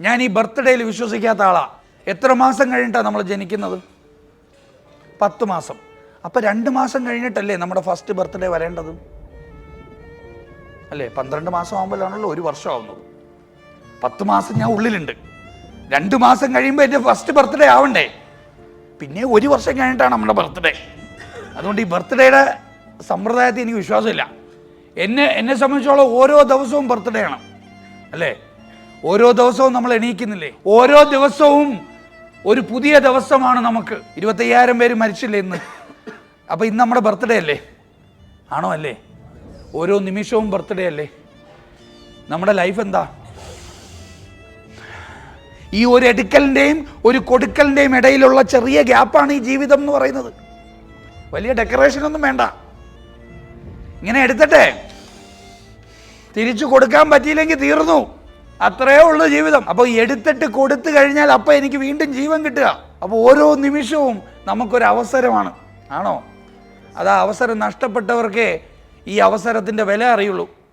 ഞാൻ ഈ ബർത്ത്ഡേയിൽ വിശ്വസിക്കാത്ത ആളാണ് എത്ര മാസം കഴിഞ്ഞിട്ടാണ് നമ്മൾ ജനിക്കുന്നത്? പത്ത് മാസം. അപ്പം രണ്ട് മാസം കഴിഞ്ഞിട്ടല്ലേ നമ്മുടെ ഫസ്റ്റ് ബർത്ത്ഡേ വരേണ്ടത്? അല്ലേ? പന്ത്രണ്ട് മാസം ആകുമ്പോഴാണല്ലോ ഒരു വർഷം ആവുന്നത്. പത്ത് മാസം ഞാൻ ഉള്ളിലുണ്ട്. രണ്ട് മാസം കഴിയുമ്പോൾ എന്റെ ഫസ്റ്റ് ബർത്ത്ഡേ ആവണ്ടേ? പിന്നെ ഒരു വർഷം കഴിഞ്ഞിട്ടാണ് നമ്മുടെ ബർത്ത്ഡേ. അതുകൊണ്ട് ഈ ബർത്ത്ഡേയുടെ സമ്പ്രദായത്തിൽ എനിക്ക് വിശ്വാസമില്ല. എന്നെ എന്നെ സംബന്ധിച്ചോളം ഓരോ ദിവസവും ബർത്ത്ഡേ ആണ്. അല്ലേ? ഓരോ ദിവസവും നമ്മൾ എണീക്കുന്നില്ലേ? ഓരോ ദിവസവും ഒരു പുതിയ ദിവസമാണ് നമുക്ക്. ഇരുപത്തയ്യായിരം പേര് മരിച്ചില്ലേ ഇന്ന്? അപ്പോൾ ഇന്ന് നമ്മുടെ ബർത്ത്ഡേ അല്ലേ? ആണോ അല്ലേ? ഓരോ നിമിഷവും ബർത്ത്ഡേ അല്ലേ? നമ്മുടെ ലൈഫ് എന്താ? ഈ ഒരു എടുക്കലിന്റെയും ഒരു കൊടുക്കലിന്റെയും ഇടയിലുള്ള ചെറിയ ഗ്യാപ്പാണ് ഈ ജീവിതം എന്ന് പറയുന്നത്. വലിയ ഡെക്കറേഷൻ ഒന്നും വേണ്ട. ഇങ്ങനെ എടുത്തട്ടെ. തിരിച്ചു കൊടുക്കാൻ പറ്റിയില്ലെങ്കിൽ തീർന്നു. അത്രയേ ഉള്ളൂ ജീവിതം. അപ്പോൾ എടുത്തിട്ട് കൊടുത്തു കഴിഞ്ഞാൽ അപ്പോൾ എനിക്ക് വീണ്ടും ജീവൻ കിട്ടുക. അപ്പോൾ ഓരോ നിമിഷവും നമുക്കൊരു അവസരമാണ്. ആണോ? അത് അവസരം നഷ്ടപ്പെട്ടവർക്കേ ഈ അവസരത്തിന്റെ വില അറിയുള്ളൂ.